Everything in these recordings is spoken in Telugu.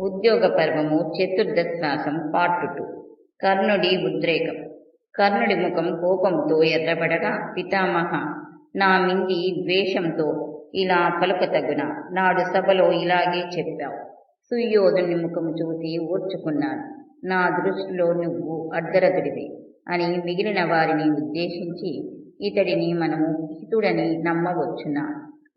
ఉద్యోగ పర్వము చతుర్దశ్వాసం పార్ట్ టూ. కర్ణుడి ఉద్రేకం. కర్ణుడి ముఖం కోపంతో ఎర్రబడగా పితామహ నా మింది ద్వేషంతో ఇలా పలుకతగున నాడు సభలో ఇలాగే చెప్పావు. సుయోధుని ముఖం చూసి ఓర్చుకున్నాను నా దృష్టిలో నువ్వు అర్ధరథుడివి అని మిగిలిన వారిని ఉద్దేశించి ఇతడిని మనము హితుడని నమ్మవచ్చునా?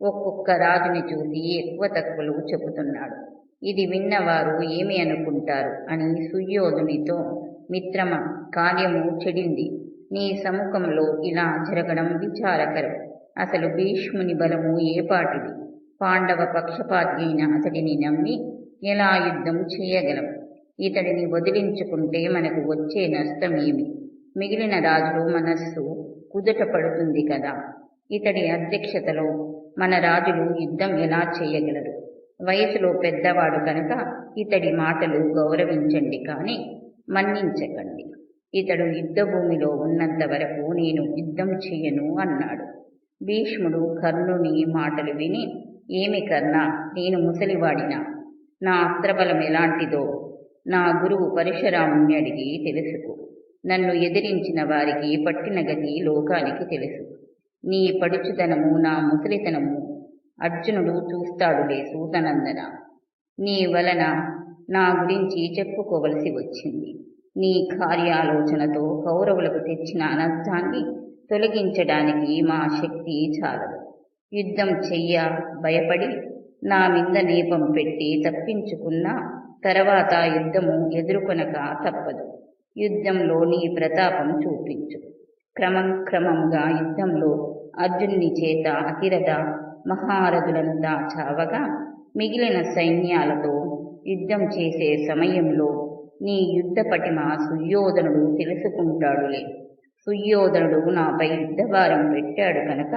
ఒక్కొక్క రాజుని చూసి ఎక్కువ తక్కువలు చెబుతున్నాడు. ఇది విన్నవారు ఏమి అనుకుంటారు? అని సుయోధునితో మిత్రమ కార్యము చెడింది. నీ సముఖంలో ఇలా జరగడం విచారకరం. అసలు భీష్ముని బలము ఏపాటిది పాండవ పక్షపాతి అయిన అతడిని నమ్మి ఎలా యుద్ధం చేయగలం? ఇతడిని వదిలించుకుంటే మనకు వచ్చే నష్టమేమి మిగిలిన రాజులు మనస్సు కుదుట పడుతుంది కదా? ఇతడి అధ్యక్షతలో మన రాజులు యుద్ధం ఎలా చేయగలరు? వయసులో పెద్దవాడు కనుక ఇతడి మాటలు గౌరవించండి కానీ మన్నించకండి. ఇతడు యుద్ధభూమిలో ఉన్నంత వరకు నేను యుద్ధం చేయను అన్నాడు. భీష్ముడు కర్ణుని మాటలు విని ఏమి కర్ణ నేను ముసలివాడినా? నా అస్త్రబలం ఎలాంటిదో? నా గురువు పరశురాముని అడిగి తెలుసుకో. నన్ను ఎదిరించిన వారికి పట్టిన గతి లోకానికి తెలుసు. నీ పడుచుదనము నా ముసలితనము అర్జునుడు చూస్తాడులే సూతనందన నీ వలన నా గురించి చెప్పుకోవలసి వచ్చింది. నీ కార్యాలోచనతో కౌరవులకు తెచ్చిన అనర్థాన్ని తొలగించడానికి మా శక్తి చాలదు. యుద్ధం చెయ్య భయపడి నా మీద నేపం పెట్టి తప్పించుకున్నా తర్వాత యుద్ధము ఎదుర్కొనక తప్పదు. యుద్ధంలో నీ ప్రతాపం చూపించు. క్రమం క్రమంగా యుద్ధంలో అర్జున్ని చేత అతిరథ మహారథులను దాచావగా మిగిలిన సైన్యాలతో యుద్ధం చేసే సమయంలో నీ యుద్ధ పటిమ సుయోధనుడు తెలుసుకుంటాడులే. సుయోధనుడు నాపై యుద్ధభారం పెట్టాడు కనుక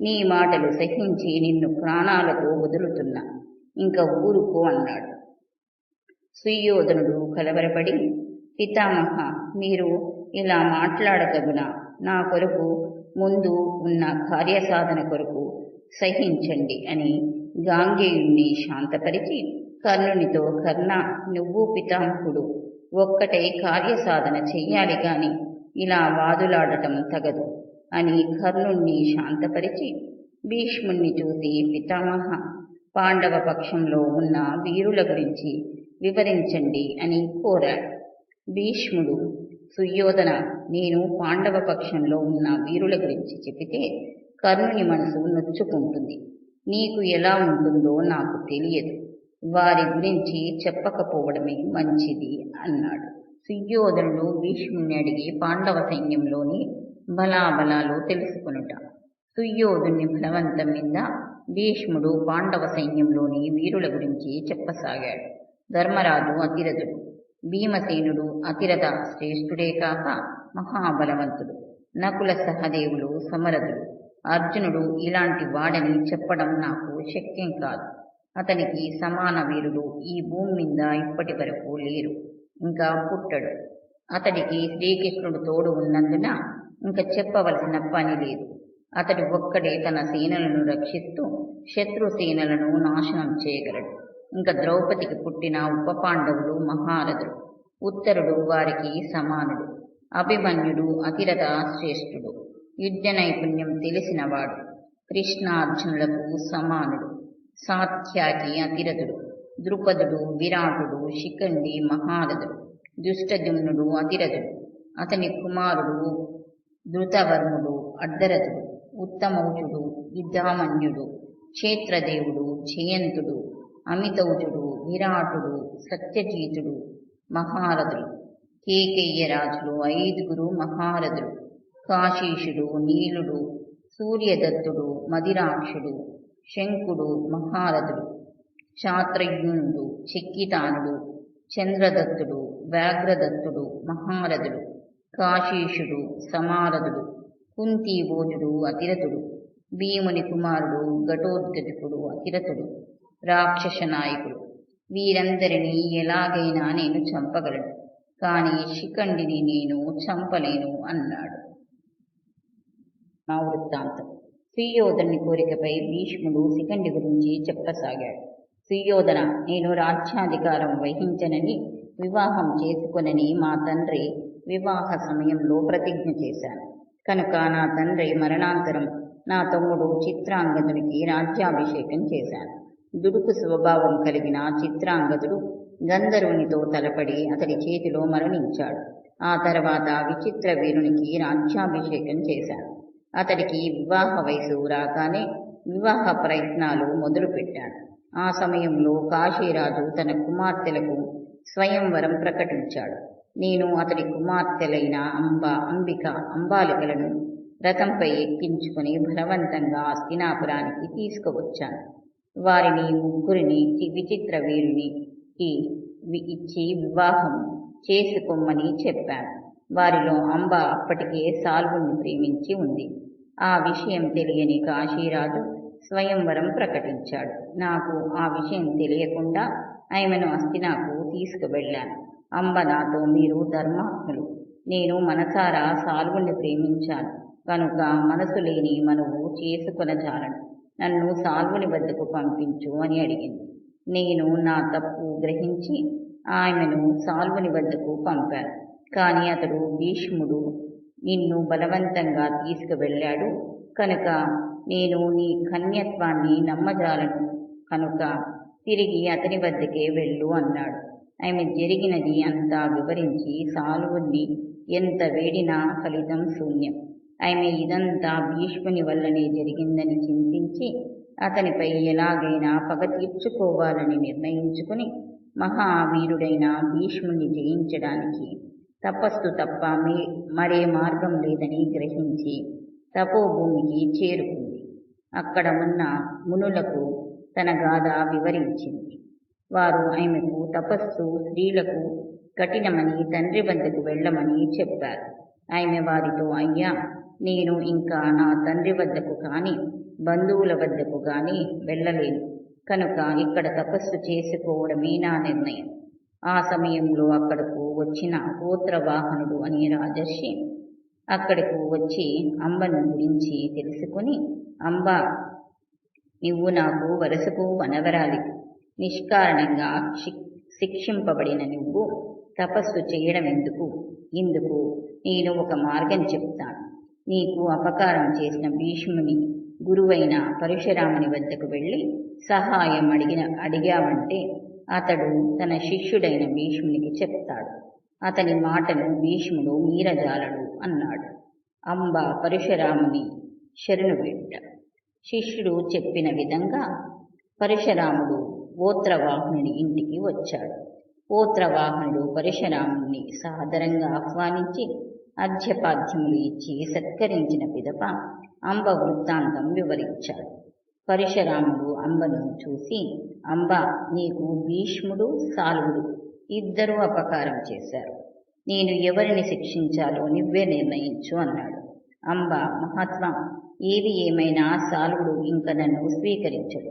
నీ మాటలు సహించి నిన్ను ప్రాణాలతో వదులుతున్నా. ఇంకా ఊరుకో అన్నాడు. సుయోధనుడు కలవరపడి పితామహ మీరు ఇలా మాట్లాడతగునా నా కొరకు ముందు ఉన్న కార్యసాధన కొరకు సహించండి అని గాంగేయుణ్ణి శాంతపరిచి కర్ణునితో కర్ణ నువ్వు పితామహుడు ఒక్కటే కార్యసాధన చెయ్యాలి గాని ఇలా వాదులాడటం తగదు అని కర్ణుణ్ణి శాంతపరిచి భీష్ముణ్ణి చూసి పితామహ పాండవ పక్షంలో ఉన్న వీరుల గురించి వివరించండి అని కోరాడు. భీష్ముడు సుయోధన నేను పాండవ పక్షంలో ఉన్న వీరుల గురించి చెబితే కర్ణుని మనసు నొచ్చుకుంటుంది. నీకు ఎలా ఉంటుందో నాకు తెలియదు. వారి గురించి చెప్పకపోవడమే మంచిది అన్నాడు. సుయోధనుడు భీష్ముని అడిగి పాండవ సైన్యంలోని బలాబలాలు తెలుసుకొనుట. సుయోధుని బలవంతం మీద భీష్ముడు పాండవ సైన్యంలోని వీరుల గురించి చెప్పసాగాడు. ధర్మరాజు అతిరథుడు. భీమసేనుడు అతిరథ శ్రేష్ఠుడే కాక మహాబలవంతుడు. నకుల సహదేవులు సమరథుడు అర్జునుడు ఇలాంటి వాడని చెప్పడం నాకు శక్యం కాదు. అతనికి సమాన వీరుడు ఈ భూమి మీద ఇప్పటి వరకు లేరు. ఇంకా పుట్టడు. అతడికి శ్రీకృష్ణుడు తోడు ఉన్నందున ఇంకా చెప్పవలసిన పని లేదు. అతడు ఒక్కడే తన సేనలను రక్షిస్తూ శత్రు సేనలను నాశనం చేయగలడు. ఇంకా ద్రౌపదికి పుట్టిన ఉప పాండవులు మహారథుడు. ఉత్తరుడు వారికి సమానుడు. అభిమన్యుడు అతిరథ శ్రేష్ఠుడు. యుద్ధ నైపుణ్యం తెలిసినవాడు కృష్ణార్జునులకు సమానుడు సాత్యాకి అతిరథుడు ద్రుపదుడు విరాటుడు శిఖండి మహారథుడు దుష్టజుమ్నుడు అతిరథుడు అతని కుమారుడు ధృతవర్ముడు అర్ధరథుడు ఉత్తమౌజుడు యుద్ధామన్యుడు క్షేత్రదేవుడు జయంతుడు అమితౌజుడు విరాటుడు సత్యజీతుడు మహారథుడు కేకయ్య రాజులు ఐదుగురు మహారథులు. కాశీషుడు నీలుడు సూర్యదత్తుడు మదిరాక్షుడు శంకుడు మహారథుడు శాత్రజ్ఞునుడు చెక్కితానుడు చంద్రదత్తుడు వ్యాఘ్రదత్తుడు మహారథుడు కాశీషుడు సమారథుడు కుంతీభోజుడు అతిరథుడు భీముని కుమారుడు ఘటోద్గజకుడు అతిరథుడు రాక్షస నాయకుడు. వీరందరినీ ఎలాగైనా నేను చంపగలను కానీ శిఖండిని నేను చంపలేను అన్నాడు. నా వృత్తాంతం. సుయోధని కోరికపై భీష్ముడు శిఖండి గురించి చెప్పసాగాడు. సుయోధన నేను రాజ్యాధికారం వహించనని వివాహం చేసుకొనని మా తండ్రి వివాహ సమయంలో ప్రతిజ్ఞ చేశాను. కనుక నా తండ్రి మరణాంతరం నా తమ్ముడు చిత్రాంగదునికి రాజ్యాభిషేకం చేశాను. దుడుకు స్వభావం కలిగిన చిత్రాంగదుడు గంధర్వునితో తలపడి అతడి చేతిలో మరణించాడు. ఆ తర్వాత విచిత్ర వీరునికి రాజ్యాభిషేకం చేశాను. అతడికి వివాహ వయసు రాగానే వివాహ ప్రయత్నాలు మొదలుపెట్టాడు. ఆ సమయంలో కాశీరాజు తన కుమార్తెలకు స్వయంవరం ప్రకటించాడు. నేను అతడి కుమార్తెలైన అంబ అంబిక అంబాలికలను రథంపై ఎక్కించుకుని బలవంతంగా హస్తినాపురానికి తీసుకువచ్చాను. వారిని ముగ్గురిని విచిత్ర వీరునికి ఇచ్చి వివాహం చేసుకోమని చెప్పాను. వారిలో అంబ అప్పటికే సాల్వుని ప్రేమించి ఉంది. ఆ విషయం తెలియని కాశీరాజు స్వయంవరం ప్రకటించాడు. నాకు ఆ విషయం తెలియకుండా ఆమెను అస్తినాకు తీసుకువెళ్ళాను. అంబ నాతో మీరు ధర్మాత్ములు. నేను మనసారా సాల్వుణ్ణి ప్రేమించాను. కనుక మనసు లేని మనవు చేసుకొనజాలను నన్ను సాల్వుని వద్దకు పంపించు అని అడిగింది. నేను నా తప్పు గ్రహించి ఆమెను సాల్వుని వద్దకు పంపాను. కానీ అతడు భీష్ముడు నిన్ను బలవంతంగా తీసుకువెళ్ళాడు. కనుక నేను నీ కన్యత్వాన్ని నమ్మజాలను. కనుక తిరిగి అతని వద్దకే వెళ్ళు అన్నాడు. ఆమె జరిగినది అంతా వివరించి సాలువుని ఎంత వేడినా ఫలితం శూన్యం. ఆమె ఇదంతా భీష్ముని వల్లనే జరిగిందని చింతించి అతనిపై ఎలాగైనా పగ తీర్చుకోవాలని నిర్ణయించుకుని మహావీరుడైన భీష్ముని జయించడానికి తపస్సు తప్ప మరే మార్గం లేదని గ్రహించి తపోభూమికి చేరుకుంది. అక్కడ ఉన్న మునులకు తన గాథ వివరించింది. వారు ఆమెకు తపస్సు స్త్రీలకు కఠినమని తండ్రి వద్దకు వెళ్ళమని చెప్పారు. ఆమె వారితో అయ్యా నేను ఇంకా నా తండ్రి వద్దకు కానీ బంధువుల వద్దకు కానీ వెళ్ళలేను. కనుక ఇక్కడ తపస్సు చేసుకోవడమే నా నిర్ణయం. ఆ సమయంలో అక్కడకు వచ్చిన గోత్రవాహనుడు అనే రాజర్షి అక్కడకు వచ్చి అంబను గురించి తెలుసుకుని అంబ నువ్వు నాకు వరసకు వనవరాలి. నిష్కారణంగా శిక్షింపబడిన నువ్వు తపస్సు చేయడం ఎందుకు ఇందుకు నేను ఒక మార్గం చెప్తాను. నీకు అపకారం చేసిన భీష్ముని గురువైన పరశురాముని వద్దకు వెళ్ళి సహాయం అడిగిన అడిగావంటే అతడు తన శిష్యుడైన భీష్మునికి చెప్తాడు. అతని మాటను భీష్ముడు మీరజాలడు అన్నాడు. అంబ పరశురాముని శరణు వేట శిష్యుడు చెప్పిన విధంగా పరశురాముడు ఓత్రవాహనుని ఇంటికి వచ్చాడు. ఓత్రవాహనుడు పరశురాముని సాదరంగా ఆహ్వానించి అర్ఘ్యపాద్యములు ఇచ్చి సత్కరించిన పిదప అంబ వృత్తాంతం వివరించాడు. పరశురాముడు అంబను చూసి అంబ నీకు భీష్ముడు సాలువుడు ఇద్దరూ అపకారం చేశారు. నేను ఎవరిని శిక్షించాలో నువ్వే నిర్ణయించు అన్నాడు. అంబ మహాత్మా ఏది ఏమైనా సాలువుడు ఇంక నన్ను స్వీకరించడు.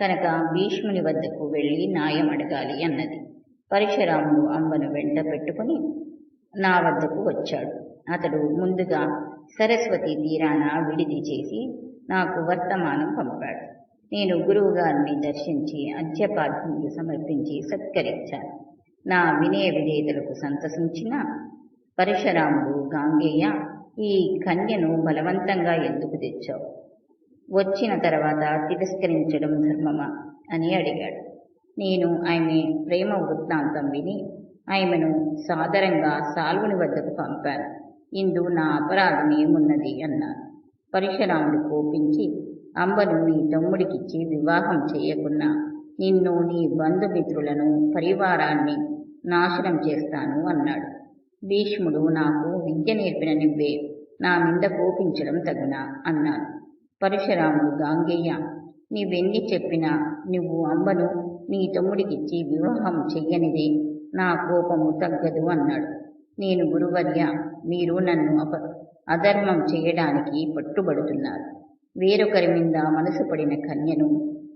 కనుక భీష్ముని వద్దకు వెళ్ళి న్యాయం అడగాలి అన్నది. పరశురాముడు అంబను వెంట పెట్టుకుని నా వద్దకు వచ్చాడు. అతడు ముందుగా సరస్వతి తీరాన విడిది చేసి నాకు వర్తమానం పంపాడు. నేను గురువుగారిని దర్శించి అధ్యపాద్యములు సమర్పించి సత్కరించాను. నా వినయ విధేయతలకు సంతసించిన పరశురాముడు గాంగేయ ఈ కన్యను బలవంతంగా ఎందుకు తెచ్చావు? వచ్చిన తర్వాత తిరస్కరించడం ధర్మమా? అని అడిగాడు. నేను ఆమె ప్రేమ వృత్తాంతం విని ఆమెను సాదరంగా సాల్వుని వద్దకు పంపాను. ఇందు నా అపరాధం ఏమున్నది? అన్నాను. పరశురాముడు కోపించి అంబను నీ తమ్ముడికిచ్చి వివాహం చేయకున్నా నిన్ను నీ బంధుమిత్రులను పరివారాన్ని నాశనం చేస్తాను అన్నాడు. భీష్ముడు నాకు విద్య నేర్పిన నువ్వే నా మీద కోపించడం తగునా అన్నాడు. పరశురాముడు గాంగేయ నీవెన్ని చెప్పినా నువ్వు అంబను నీ తమ్ముడికిచ్చి వివాహం చెయ్యనిదే నా కోపము తగ్గదు అన్నాడు. నేను గురువర్య మీరు నన్ను అప అధర్మం చేయడానికి పట్టుబడుతున్నారు. వేరొకరి మీద మనసు పడిన కన్యను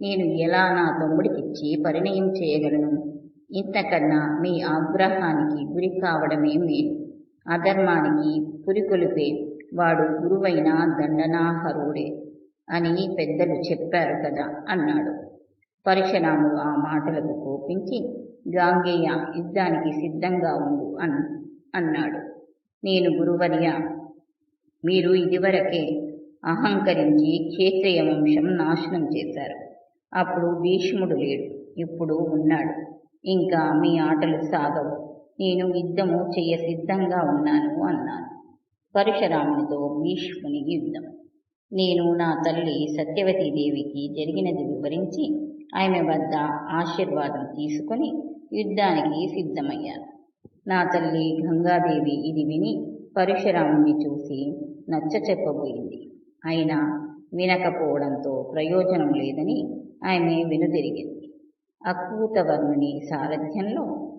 నేను ఎలా నా తమ్ముడికిచ్చి పరిణయం చేయగలను? ఇంతకన్నా మీ ఆగ్రహానికి గురి కావడమే మేలు. అధర్మానికి పురికొలిపే వాడు గురువైన దండనాహరుడే అని పెద్దలు చెప్పారు కదా అన్నాడు. పరశురాముడు ఆ మాటలకు కోపించి గాంగేయ యుద్ధానికి సిద్ధంగా ఉండు అన్ అన్నాడు. నేను గురువర్య మీరు ఇదివరకే అహంకరించి క్షేత్రియ వంశం నాశనం చేశారు. అప్పుడు భీష్ముడు లేడు. ఇప్పుడు ఉన్నాడు. ఇంకా మీ ఆటలు సాగవు. నేను యుద్ధము చెయ్య సిద్ధంగా ఉన్నాను అన్నాను. పరశురామునితో భీష్ముని యుద్ధం. నేను నా తల్లి సత్యవతీదేవికి జరిగినది వివరించి ఆమె వద్ద ఆశీర్వాదం తీసుకొని యుద్ధానికి సిద్ధమయ్యాను. నా తల్లి గంగాదేవి ఇది విని పరశురాముని చూసి నచ్చ చెప్పబోయింది అయినా వినకపోవడంతో ప్రయోజనం లేదని ఆమె వెనుదిరిగింది. అకూతవర్ణుని సారథ్యంలో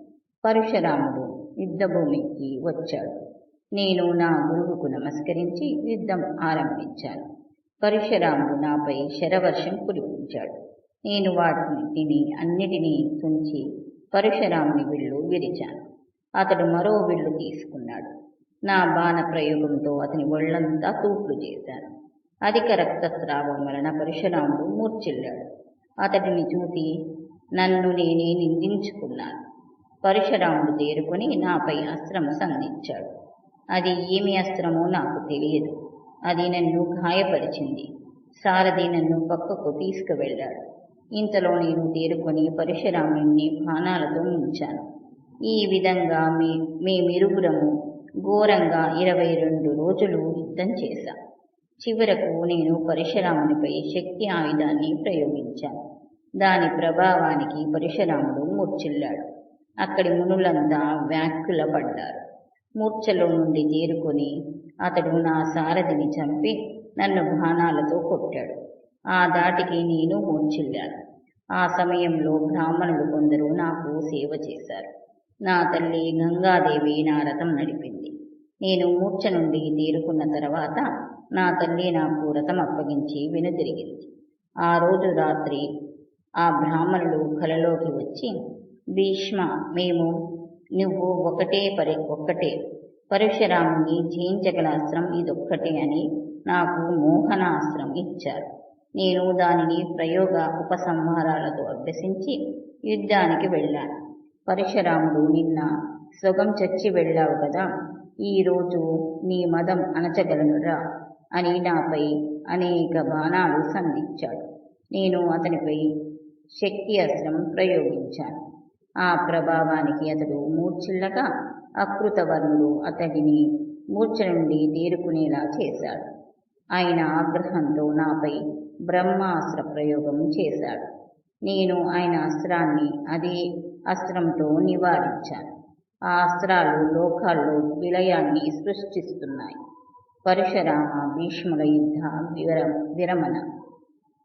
పరశురాముడు యుద్ధభూమికి వచ్చాడు. నేను నా గురువుకు నమస్కరించి యుద్ధం ఆరంభించాను. పరశురాముడు నాపై శరవర్షం కురిపించాడు. నేను వాటిని అన్నిటినీ తుంచి పరశురాముని విల్లు విరిచాను. అతడు మరో విల్లు తీసుకున్నాడు. నా బాణ ప్రయోగంతో అతని ఒళ్ళంతా తూట్లు చేశాను. అధిక రక్తస్రావం వలన పరశురాముడు మూర్చిల్లాడు అతడిని చూసి నన్ను నేనే నిందించుకున్నాను. పరశురాముడు తేరుకొని నాపై అస్త్రం సంధించాడు. అది ఏమి అస్త్రమో నాకు తెలియదు. అది నన్ను గాయపరిచింది. సారథి నన్ను పక్కకు తీసుకువెళ్ళాడు. ఇంతలో నేను తేరుకొని పరశురాముని బాణాలతో ఉంచాను ఈ విధంగా మీ మేమిరువురము ఘోరంగా ఇరవై రెండు రోజులు యుద్ధం చేశాం. చివరకు నేను పరశురామునిపై శక్తి ఆయుధాన్ని ప్రయోగించాను దాని ప్రభావానికి పరశురాముడు మూర్చిల్లాడు. అక్కడి మునులంతా వ్యాకులపడ్డారు మూర్ఛలో నుండి తేరుకొని అతడు నా సారథిని చంపి నన్ను బాణాలతో కొట్టాడు. ఆ దాటికి నేను మూర్చిల్లాను. ఆ సమయంలో బ్రాహ్మణులు కొందరు నాకు సేవ చేశారు. నా తల్లి గంగాదేవి నా రథం నడిపింది. నేను మూర్ఛ నుండి తేరుకున్న తర్వాత నా తల్లి నాకు రథం అప్పగించి వెనుదిరిగింది ఆ రోజు రాత్రి ఆ బ్రాహ్మణులు కలలోకి వచ్చి భీష్మ మేము నువ్వు ఒకటే పరి ఒక్కటే. పరశురాముని జయించగల అస్త్రం ఇదొక్కటే అని నాకు మోహనాస్త్రం ఇచ్చారు. నేను దానిని ప్రయోగ ఉపసంహారాలతో అభ్యసించి యుద్ధానికి వెళ్ళాను. పరశురాముడు నిన్న సొగం చచ్చి వెళ్ళావు కదా ఈరోజు నీ మదం అణచగలనురా అని నాపై అనేక బాణాలు సంధించాడు. నేను అతనిపై శక్తి అస్త్రం ప్రయోగించాను. ఆ ప్రభావానికి అతడు మూర్ఛిల్లగా అకృతవర్ణుడు అతడిని మూర్ఛ నుండి తేరుకునేలా చేశాడు. ఆయన ఆగ్రహంతో నాపై బ్రహ్మాస్త్ర ప్రయోగం చేశాడు. నేను ఆయన అస్త్రాన్ని అదే అస్త్రంతో నివారించాను ఆ అస్త్రాలు లోకాల్లో విలయాన్ని సృష్టిస్తున్నాయి. పరశురామ భీష్ముల యుద్ధ వివర విరమణ.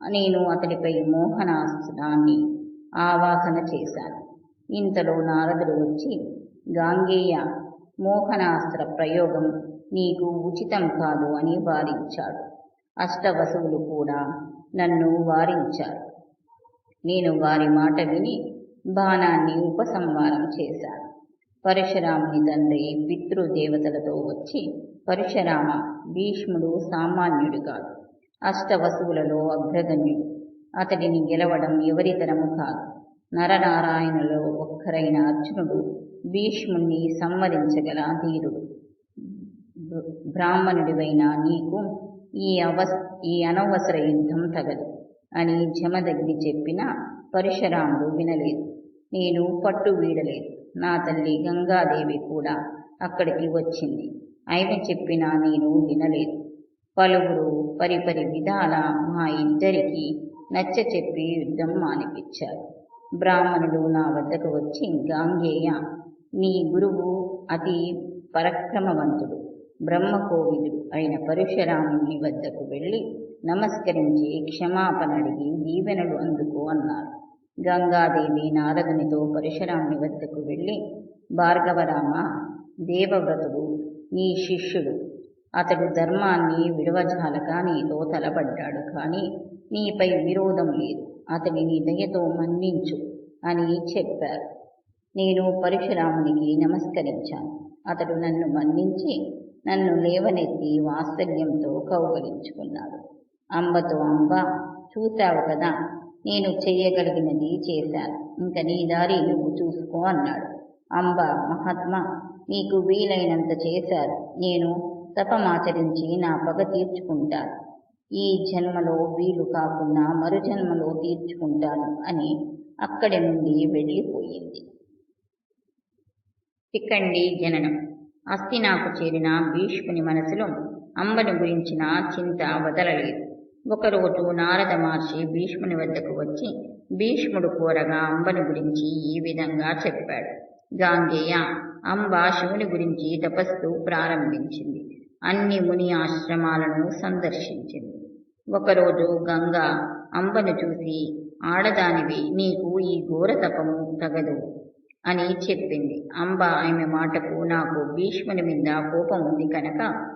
నేను అతడిపై మోహనాస్త్రాన్ని ఆవాహన చేశాను. ఇంతలో నారదుడు వచ్చి గాంగేయ మోహనాస్త్ర ప్రయోగం నీకు ఉచితం కాదు అని వారించాడు. అష్టవసువులు కూడా నన్ను వారించారు. నేను వారి మాట విని బాణాన్ని ఉపసంహారం చేశాను పరశురాముని తండ్రి పితృదేవతలతో వచ్చి పరశురామ భీష్ముడు సామాన్యుడు కాదు అష్టవసువులలో అగ్రగణ్యుడు. అతడిని గెలవడం ఎవరితరము కాదు. నరనారాయణలో ఒక్కరైన అర్జునుడు భీష్ముణ్ణి సంవరించగల ధీరుడు. బ్రాహ్మణుడివైన నీకు ఈ అవస్ ఈ అనవసర యుద్ధం తగదు అని జమదగ్ని చెప్పినా పరశురాముడు వినలేదు. నేను పట్టు వీడలేదు. నా తల్లి గంగాదేవి కూడా అక్కడికి వచ్చింది. ఆమె చెప్పినా నేను వినలేదు. పలువురు పరిపరి విధాల మా ఇద్దరికి నచ్చ చెప్పి యుద్ధం మానిపించారు. బ్రాహ్మణుడు నా వద్దకు వచ్చి గాంగేయ నీ గురువు అతి పరక్రమవంతుడు. బ్రహ్మకోవిదుడు అయిన పరశురాముని వద్దకు వెళ్ళి నమస్కరించి క్షమాపణ అడిగి దీవెనలు అందుకో అన్నారు. గంగాదేవి నారదునితో పరశురాముని వద్దకు వెళ్ళి భార్గవరామ దేవవ్రతుడు నీ శిష్యుడు. అతడు ధర్మాన్ని విడవజాలక నీతో తలబడ్డాడు కానీ నీపై విరోధం లేదు. అతడిని దయతో మన్నించు అని చెప్పారు. నేను పరశురామునికి నమస్కరించాను. అతడు నన్ను మన్నించి నన్ను లేవనెత్తి వాత్సల్యంతో కౌగలించుకున్నాడు. అంబతో అంబ చూశావు కదా నేను చేయగలిగినది చేశాను. ఇంక నీ దారి నువ్వు చూసుకో అన్నాడు. అంబ మహాత్మా నీకు వీలైనంత చేశారు. నేను తపమాచరించి నా పగ తీర్చుకుంటాను. ఈ జన్మలో వీలు కాకుండా మరు జన్మలో తీర్చుకుంటాను అని అక్కడి నుండి వెళ్ళిపోయింది. చిక్కండి జననం. అస్థినాకు చేరిన భీష్ముని మనసులో అంబను గురించిన చింత వదలలేదు. ఒకరోజు నారద మహర్షి భీష్ముని వద్దకు వచ్చి భీష్ముడు కోరగా అంబను గురించి ఈ విధంగా చెప్పాడు. గాంగేయ అంబ శివుని గురించి తపస్సు ప్రారంభించింది. అన్ని ముని ఆశ్రమాలను సందర్శించింది. ఒకరోజు గంగ అంబను చూసి ఆడదానివి నీకు ఈ ఘోర తపము తగదు అని చెప్పింది. అంబ ఆమె మాటకు నాకు భీష్ముని మీద కోపం ఉంది కనుక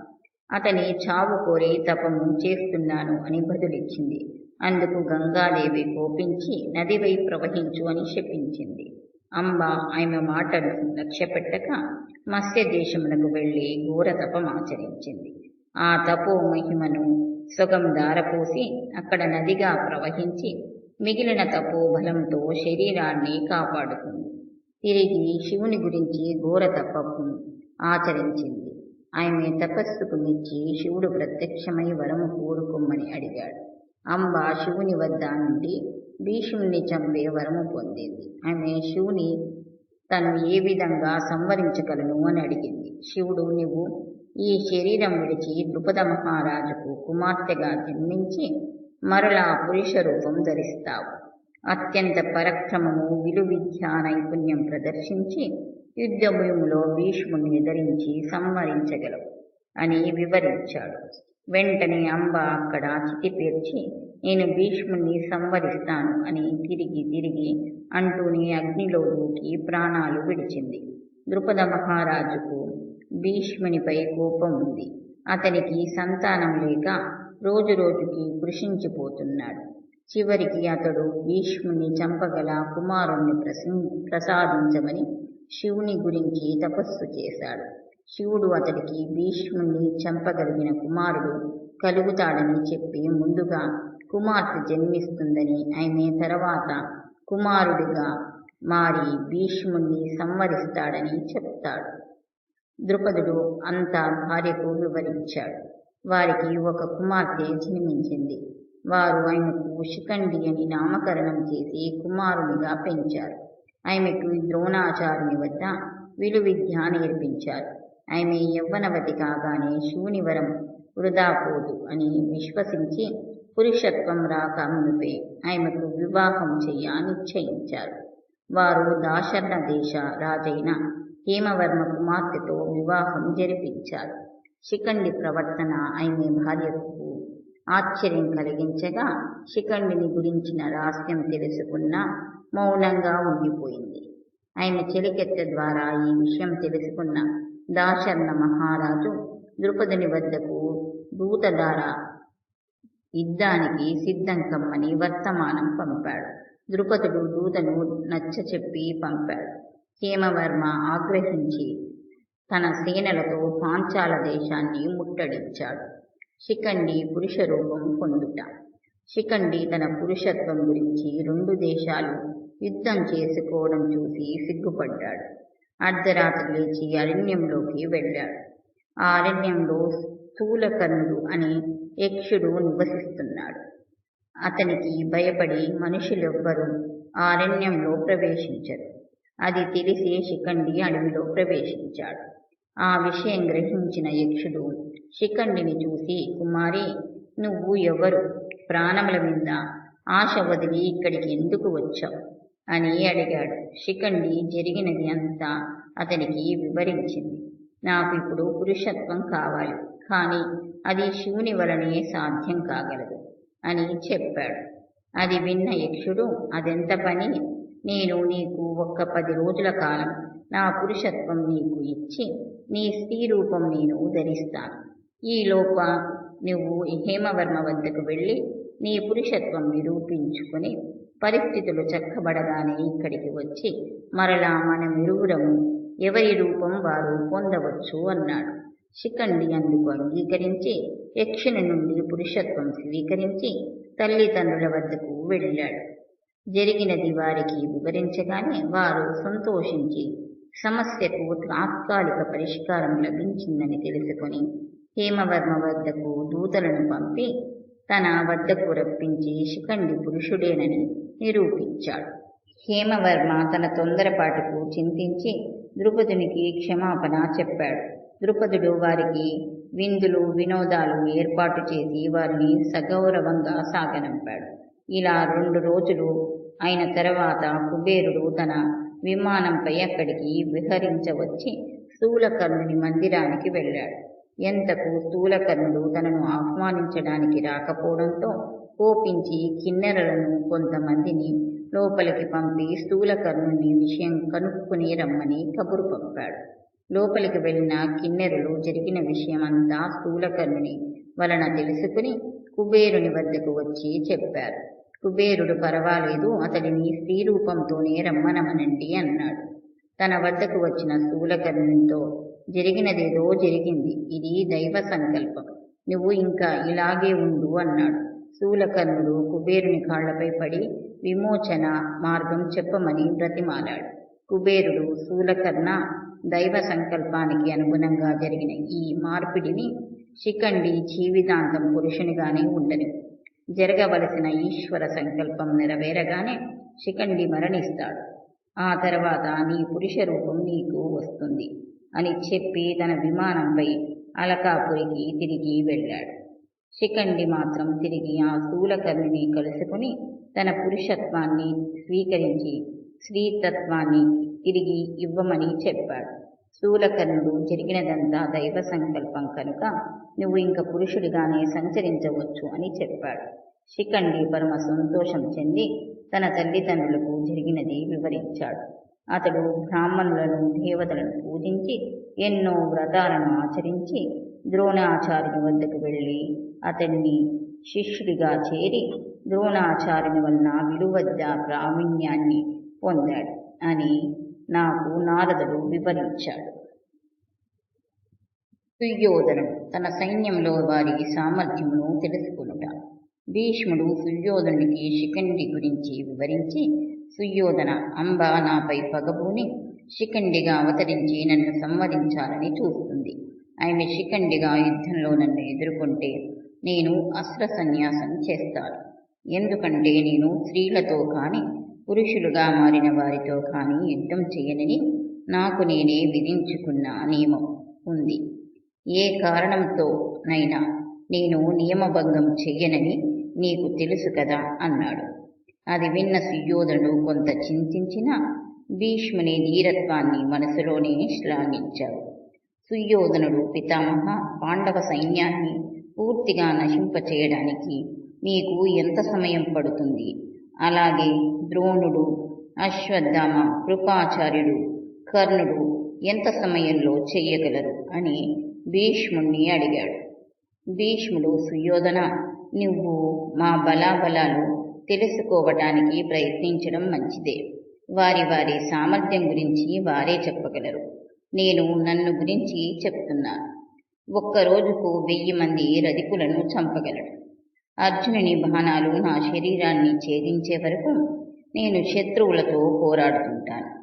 అతని చావు కోరి తపము చేస్తున్నాను అని బదులిచ్చింది. అందుకు గంగాదేవి కోపించి నదివై ప్రవహించు అని శపించింది అంబ ఆమె మాటను లక్ష్యపెట్టక మత్స్య దేశములకు వెళ్ళి ఘోర తపమాచరించింది ఆ తపో మహిమను సుగం దారపోసి అక్కడ నదిగా ప్రవహించి మిగిలిన తపో బలంతో శరీరాన్ని కాపాడుకుంది తిరిగి శివుని గురించి ఘోర తపం ఆచరించింది. ఆయన్ని తపస్సుకు మెచ్చి శివుడు ప్రత్యక్షమై వరము కోరుకోమని అడిగాడు. అంబ శివుని వద్ద నుండి భీష్ముని చంపే వరము పొందింది. ఆమె శివుని తను ఏ విధంగా సంవరించగలను అని అడిగింది. శివుడు నువ్వు ఈ శరీరం విడిచి ద్రుపద మహారాజుకు కుమార్తెగా జన్మించి మరలా పురుష రూపం ధరిస్తావు. అత్యంత పరక్రమము విలువిద్యా నైపుణ్యం ప్రదర్శించి యుద్ధభూమిలో భీష్ముని ఎదిరించి సంహరించగలవు అని వివరించాడు. వెంటనే అంబ అక్కడ చితి పేర్చి నేను భీష్ముని సంవరిస్తాను అని తిరిగి తిరిగి అంటూనే అగ్నిలో దూకి ప్రాణాలు విడిచింది. ద్రుపద మహారాజుకు భీష్మునిపై కోపం ఉంది. అతనికి సంతానం లేక రోజు రోజుకి కృషించిపోతున్నాడు. చివరికి అతడు భీష్ముని చంపగల కుమారుణ్ణి ప్రసాదించమని శివుని గురించి తపస్సు చేశాడు. శివుడు అతడికి భీష్ముని చంపగలిగిన కుమారుడు కలుగుతాడని చెప్పి ముందుగా కుమార్తె జన్మిస్తుందని ఆమె తర్వాత కుమారుడిగా మారి భీష్ముణ్ణి సంవరిస్తాడని చెప్తాడు. ద్రుపదుడు అంతా భార్యకు వివరించాడు. వారికి ఒక కుమార్తె జన్మించింది. వారు ఆయనకు శిఖండి అని నామకరణం చేసి కుమారుడిగా పెంచారు. ఆమెకు ద్రోణాచార్యుని వద్ద విలువిద్య నేర్పించారు ఆమె యవ్వనవతి కాగానే శూనివరం వృధాపోదు వృధా పోదు అని విశ్వసించి పురుషత్వం రాక మునిపే ఆమెకు వివాహం చెయ్య నిశ్చయించారు వారు దాశర్ణ దేశ రాజైన హేమవర్మ కుమార్తెతో వివాహం జరిపించారు. శిఖండి ప్రవర్తన ఆమె భార్యకు ఆశ్చర్యం కలిగించగా శిఖండిని గురించిన రహస్యం తెలుసుకున్న మౌనంగా ఉండిపోయింది. ఆమె చెలికెత్త ద్వారా ఈ విషయం తెలుసుకున్న దాశర్ణ మహారాజు ద్రుపదుని వద్దకు దూత ద్వారా యుద్ధానికి సిద్ధం కమ్మని వర్తమానం పంపాడు. ద్రుపదుడు దూతను నచ్చ చెప్పి పంపాడు. హేమవర్మ ఆగ్రహించి తన సేనలతో పాంచాల దేశాన్ని ముట్టడించాడు. శిఖండి పురుష రూపం పొందుట. శిఖండి తన పురుషత్వం గురించి రెండు దేశాలు యుద్ధం చేసుకోవడం చూసి సిగ్గుపడ్డాడు. అర్ధరాత్రి లేచి అరణ్యంలోకి వెళ్ళాడు. ఆ అరణ్యంలో స్థూలకర్ణుడు అనే యక్షుడు నివసిస్తున్నాడు. అతనికి భయపడి మనుషులెవ్వరూ ఆ అరణ్యంలో ప్రవేశించరు. అది తెలిసి శిఖండి అడవిలో ప్రవేశించాడు. ఆ విషయం గ్రహించిన యక్షుడు శిఖండిని చూసి కుమారి నువ్వు ఎవరు? ప్రాణముల మీద ఆశ వదిలి ఇక్కడికి ఎందుకు వచ్చావు? అని అడిగాడు. శిఖండి జరిగినది అంతా అతనికి వివరించింది. నాకు ఇప్పుడు పురుషత్వం కావాలి కానీ అది శివుని వలనే సాధ్యం కాగలదు అని చెప్పాడు. అది విన్న యక్షుడు అదెంత పని? నేను నీకు ఒక్క పది రోజుల కాలం నా పురుషత్వం నీకు ఇచ్చి నీ స్త్రీ రూపం నేను ధరిస్తాను ఈలోప నువ్వు హేమవర్మ వద్దకు వెళ్ళి నీ పురుషత్వం నిరూపించుకొని పరిస్థితులు చక్కబడగానే ఇక్కడికి వచ్చి మరలా మనమిరువురము ఎవరి రూపం వారు పొందవచ్చు అన్నాడు. శిఖండి అందుకు అంగీకరించి యక్షుని నుండి పురుషత్వం స్వీకరించి తల్లిదండ్రుల వద్దకు వెళ్ళాడు. జరిగినది వారికి వివరించగానే వారు సంతోషించి సమస్యకు తాత్కాలిక పరిష్కారం లభించిందని తెలుసుకొని హేమవర్మ వద్దకు దూతలను పంపి తన వద్దకు రప్పించి శిఖండి పురుషుడేనని నిరూపించాడు. హేమవర్మ తన తొందరపాటుకు చింతించి ద్రుపదునికి క్షమాపణ చెప్పాడు. ద్రుపదుడు వారికి విందులు వినోదాలు ఏర్పాటు చేసి వారిని సగౌరవంగా సాగనంపాడు. ఇలా రెండు రోజులు అయిన తర్వాత కుబేరుడు తన విమానంపై అక్కడికి విహరించవచ్చి స్థూలకర్ణుని మందిరానికి వెళ్ళాడు. ఎంతకు స్థూలకర్ణుడు తనను ఆహ్వానించడానికి రాకపోవడంతో కోపించి కిన్నెరలను కొంతమందిని లోపలికి పంపి స్థూలకర్ణుని విషయం కనుక్కుని రమ్మని కబురు పంపాడు. లోపలికి వెళ్ళిన కిన్నెరులు జరిగిన విషయమంతా స్థూలకర్ణుని వలన తెలుసుకుని కుబేరుని వద్దకు వచ్చి చెప్పారు. కుబేరుడు పర్వాలేదు అతడిని స్త్రీ రూపంతోనే రమ్మనమనండి అన్నాడు. తన వద్దకు వచ్చిన స్థూలకర్ణునితో జరిగినదేదో జరిగింది ఇది దైవ సంకల్పం నువ్వు ఇంకా ఇలాగే ఉండు అన్నాడు. స్థూలకర్ణుడు కుబేరుని కాళ్ళపై పడి విమోచన మార్గం చెప్పమని బ్రతిమాలాడు. కుబేరుడు స్థూలకర్ణ దైవ సంకల్పానికి అనుగుణంగా జరిగిన ఈ మార్పిడిని శిఖండి జీవితాంతం పురుషునిగానే ఉండను జరగవలసిన ఈశ్వర సంకల్పం నెరవేరగానే శిఖండి మరణిస్తాడు. ఆ తర్వాత నీ పురుష రూపం నీకు వస్తుంది అని చెప్పి తన విమానంపై అలకాపురికి తిరిగి వెళ్ళాడు. శిఖండి మాత్రం తిరిగి ఆ స్థూలకర్ణిని కలుసుకుని తన పురుషత్వాన్ని స్వీకరించి స్త్రీతత్వాన్ని తిరిగి ఇవ్వమని చెప్పాడు. స్థూలకర్ణుడు జరిగినదంతా దైవ సంకల్పం కనుక నువ్వు ఇంక పురుషుడిగానే సంచరించవచ్చు అని చెప్పాడు. శిఖండి పరమ సంతోషం చెంది తన తల్లిదండ్రులకు జరిగినది వివరించాడు. అతడు బ్రాహ్మణులను దేవతలను పూజించి ఎన్నో వ్రతాలను ఆచరించి ద్రోణాచార్యుని వద్దకు వెళ్ళి అతన్ని శిష్యుడిగా చేరి ద్రోణాచార్యుని వలన విలువద్ద ప్రావీణ్యాన్ని పొందాడు అని నాకు నారదుడు వివరించాడు. సుయోధనుడు తన సైన్యంలో వారి సామర్థ్యమును తెలుసుకునుట. భీష్ముడు సుయోధనుడికి శిఖండి గురించి వివరించి సుయోధన అంబ నాపై పగబూని శిఖండిగా అవతరించి నన్ను సంవరించాలని చూస్తుంది. ఆమె శిఖండిగా యుద్ధంలో నన్ను ఎదుర్కొంటే నేను అస్త్ర సన్యాసం చేస్తాను. ఎందుకంటే నేను స్త్రీలతో కానీ పురుషులుగా మారిన వారితో కానీ యుద్ధం చేయనని నాకు నేనే విధించుకున్న నియమం ఉంది. ఏ కారణంతో నైనా నేను నియమభంగం చెయ్యనని నీకు తెలుసు కదా అన్నాడు. అది విన్న సుయోధనుడు కొంత చింతించిన భీష్ముని ధీరత్వాన్ని మనసులోనే శ్లాఘించాడు. సుయోధనుడు పితామహ పాండవ సైన్యాన్ని పూర్తిగా నశింపచేయడానికి మీకు ఎంత సమయం పడుతుంది? అలాగే ద్రోణుడు అశ్వత్థామ కృపాచార్యుడు కర్ణుడు ఎంత సమయంలో చెయ్యగలరు అని భీష్ముణ్ణి అడిగాడు. భీష్ముడు సుయోధన నువ్వు మా బలాబలాలు తెలుసుకోవటానికి ప్రయత్నించడం మంచిదే. వారి వారి సామర్థ్యం గురించి వారే చెప్పగలరు. నేను నన్ను గురించి చెప్తున్నాను. ఒక్క రోజుకు వెయ్యి మంది రధికులను చంపగలడు. అర్జునుని బాణాలు నా శరీరాన్ని ఛేదించే వరకు నేను శత్రువులతో పోరాడుతుంటాను.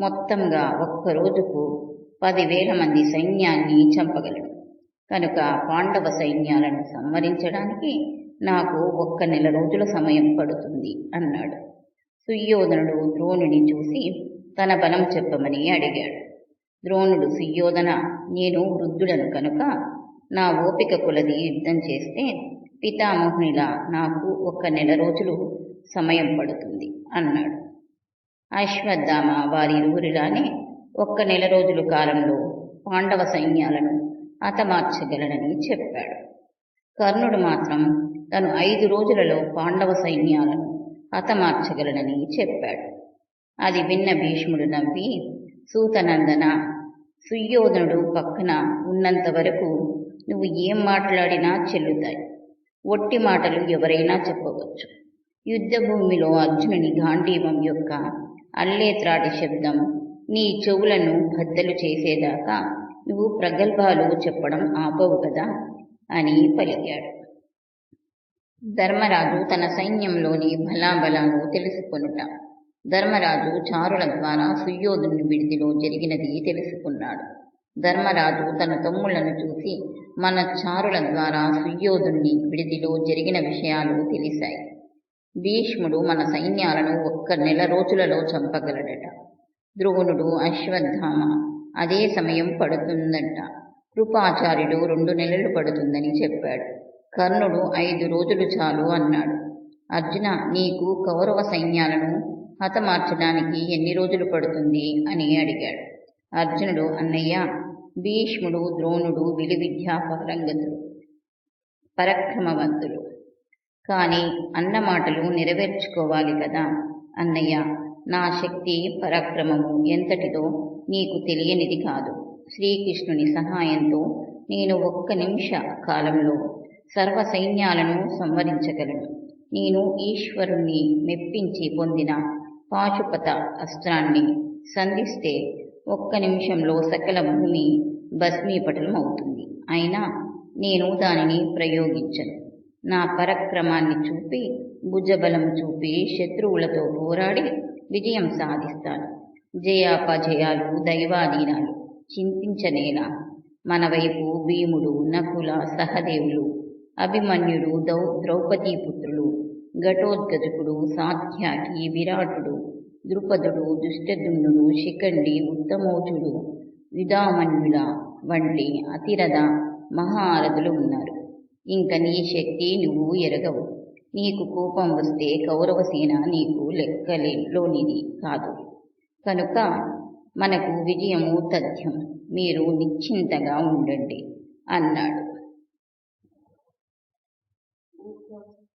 మొత్తంగా ఒక్క రోజుకు పదివేల మంది సైన్యాన్ని చంపగలడు. కనుక పాండవ సైన్యాలను సంహరించడానికి నాకు ఒక్క నెల రోజుల సమయం పడుతుంది అన్నాడు. సుయోధనుడు ద్రోణుని చూసి తన బలం చెప్పమని అడిగాడు. ద్రోణుడు సుయోధన నేను వృద్ధుడను కనుక నా ఓపిక కొలది యుద్ధం చేస్తే పితామహునిలా నాకు ఒక్క నెల రోజులు సమయం పడుతుంది అన్నాడు. అశ్వత్థామ వారిరువురిలానే ఒక్క నెల రోజుల కాలంలో పాండవ సైన్యాలను హతమార్చగలనని చెప్పాడు. కర్ణుడు మాత్రం తను ఐదు రోజులలో పాండవ సైన్యాలను హతమార్చగలనని చెప్పాడు. అది విన్న భీష్ముడు నవ్వి సూతనందన సుయోధనుడు పక్కన ఉన్నంత వరకు నువ్వు ఏం మాట్లాడినా చెల్లుతాయి. ఒట్టి మాటలు ఎవరైనా చెప్పవచ్చు. యుద్ధభూమిలో అర్జునుని గాంధీవం యొక్క అల్లేత్రాటి శబ్దం నీ చెవులను బద్దలు చేసేదాకా నువ్వు ప్రగల్భాలు చెప్పడం ఆపవు కదా? అని పలికాడు. ధర్మరాజు తన సైన్యంలోని బలాబలాలు తెలుసుకొనుట. ధర్మరాజు చారుల ద్వారా సుయోధుని విడిదిలో జరిగినది తెలుసుకున్నాడు. ధర్మరాజు తన తమ్ముళ్ళను చూసి మన చారుల ద్వారా సుయోధుని విడిదిలో జరిగిన విషయాలు తెలిసాయి భీష్ముడు మన సైన్యాలను ఒక్క నెల రోజులలో చంపగలడట. ద్రోణుడు అశ్వత్థామ. అదే సమయం పడుతుందట. కృపాచార్యుడు రెండు నెలలు పడుతుందని చెప్పాడు. కర్ణుడు ఐదు రోజులు చాలు అన్నాడు. అర్జున నీకు కౌరవ సైన్యాలను హతమార్చడానికి ఎన్ని రోజులు పడుతుంది అని అడిగాడు. అర్జునుడు అన్నయ్య భీష్ముడు ద్రోణుడు విలువిద్యా పారంగతులు పరక్రమవంతులు. కానీ అన్న మాటలు నెరవేర్చుకోవాలి కదా అన్నయ్య? నా శక్తి పరాక్రమము ఎంతటిదో నీకు తెలియనిది కాదు. శ్రీకృష్ణుని సహాయంతో నేను ఒక్క నిమిష కాలంలో సర్వ సైన్యాలను సంవరించగలను. నేను ఈశ్వరుణ్ణి మెప్పించి పొందిన పాశుపత అస్త్రాన్ని సంధిస్తే ఒక్క నిమిషంలో సకల భూమి భస్మీపటలం అవుతుంది. అయినా నేను దానిని ప్రయోగించను. నా పరక్రమాన్ని చూపి భుజబలం చూపి శత్రువులతో పోరాడి విజయం సాధిస్తారు జయాపజయాలు దైవాధీనాలు చింతించనేలా. మన వైపు భీముడు నకుల సహదేవులు అభిమన్యుడు దౌ ద్రౌపదీ పుత్రులు ఘటోద్గజకుడు సాత్యాకి విరాటుడు ద్రుపదుడు దుష్టదుమ్నుడు శిఖండి ఉత్తమోజుడు విధామన్యుల వంటి అతిరథ మహారథులు ఉన్నారు. ఇంక నీ శక్తి నువ్వు ఎరగవు. నీకు కోపం వస్తే కౌరవసేన నీకు లెక్కలేలోనిది కాదు. కనుక మనకు విజయము తథ్యం. మీరు నిశ్చింతగా ఉండండి అన్నాడు.